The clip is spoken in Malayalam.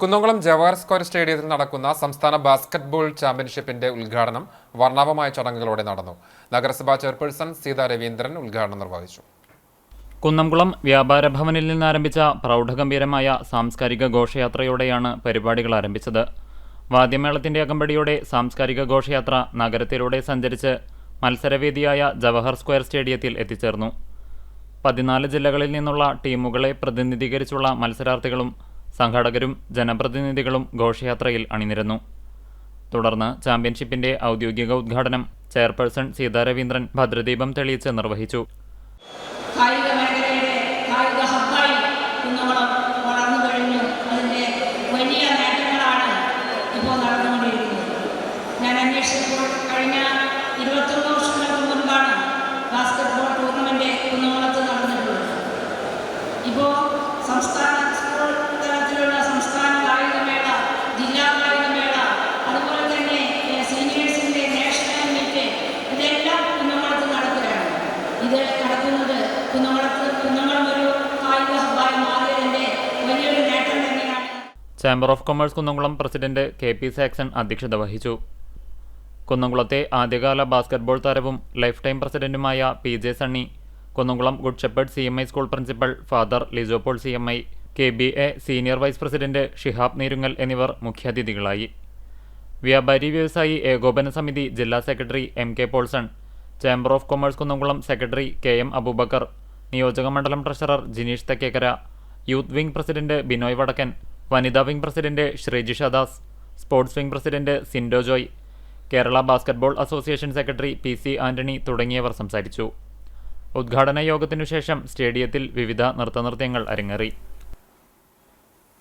കുന്നംകുളം ജവഹർ സ്ക്വയർ സ്റ്റേഡിയത്തിൽ നടക്കുന്ന സംസ്ഥാന ബാസ്കറ്റ്ബോൾ ചാമ്പ്യൻഷിപ്പിന്റെ ഉദ്ഘാടനം വർണാഭമായ ചടങ്ങുകളോടെ നടന്നു. നഗരസഭാ ചെയർപേഴ്സൺ സീതാ രവീന്ദ്രൻ ഉദ്ഘാടനം നിർവഹിച്ചു. കുന്നംകുളം വ്യാപാര ഭവനിൽ നിന്നാരംഭിച്ച പ്രൗഢഗംഭീരമായ സാംസ്കാരിക ഘോഷയാത്രയോടെയാണ് പരിപാടികൾ ആരംഭിച്ചത്. വാദ്യമേളത്തിന്റെ അകമ്പടിയോടെ സാംസ്കാരിക ഘോഷയാത്ര നഗരത്തിലൂടെ സഞ്ചരിച്ച് മത്സരവേദിയായ ജവഹർ സ്ക്വയർ സ്റ്റേഡിയത്തിൽ എത്തിച്ചേർന്നു. പതിനാല് ജില്ലകളിൽ നിന്നുള്ള ടീമുകളെ പ്രതിനിധീകരിച്ചുള്ള മത്സരാർത്ഥികളും സംഘാടകരും ജനപ്രതിനിധികളും ഘോഷയാത്രയിൽ അണിനിരന്നു. തുടർന്ന് ചാമ്പ്യൻഷിപ്പിന്റെ ഔദ്യോഗിക ഉദ്ഘാടനം ചെയർപേഴ്സൺ സീതാരവീന്ദ്രൻ ഭദ്രദീപം തെളിയിച്ച് നിർവഹിച്ചു. ഇപ്പോൾ മേഖലയുടെ chamber of commerce Kunnamkulam president K P Saxon അധ്യക്ഷത വഹിച്ചു. കുന്നംകുളത്തെ ആദ്യകാല ബാസ്കറ്റ്ബോൾ താരവും ലൈഫ് ടൈം പ്രസിഡന്റുമായ P J Sunny Kunnamkulam good shepherd C M I school principal father Lijo Paul C M I K B A senior vice president Shihab Neerungal എന്നിവർ മുഖ്യാതിഥികളായി. വ്യാപാരി വ്യവസായി ഏകോപന സമിതി ജില്ലാ secretary M K Paulson chamber of commerce Kunnamkulam secretary K M Aboobacker നിയോജക മണ്ഡലം treasurer Jineesh Thekkekkara youth wing president Binoy Vadakkan വനിതാ wing president Sreejisha Das sports wing president Sindo Joy Kerala basketball association secretary P C Antony തുടങ്ങിയവർ സംസാരിച്ചു. ഉദ്ഘാടന യോഗത്തിനുശേഷം സ്റ്റേഡിയത്തിൽ വിവിധ നൃത്തനൃത്യങ്ങൾ അരങ്ങേറി.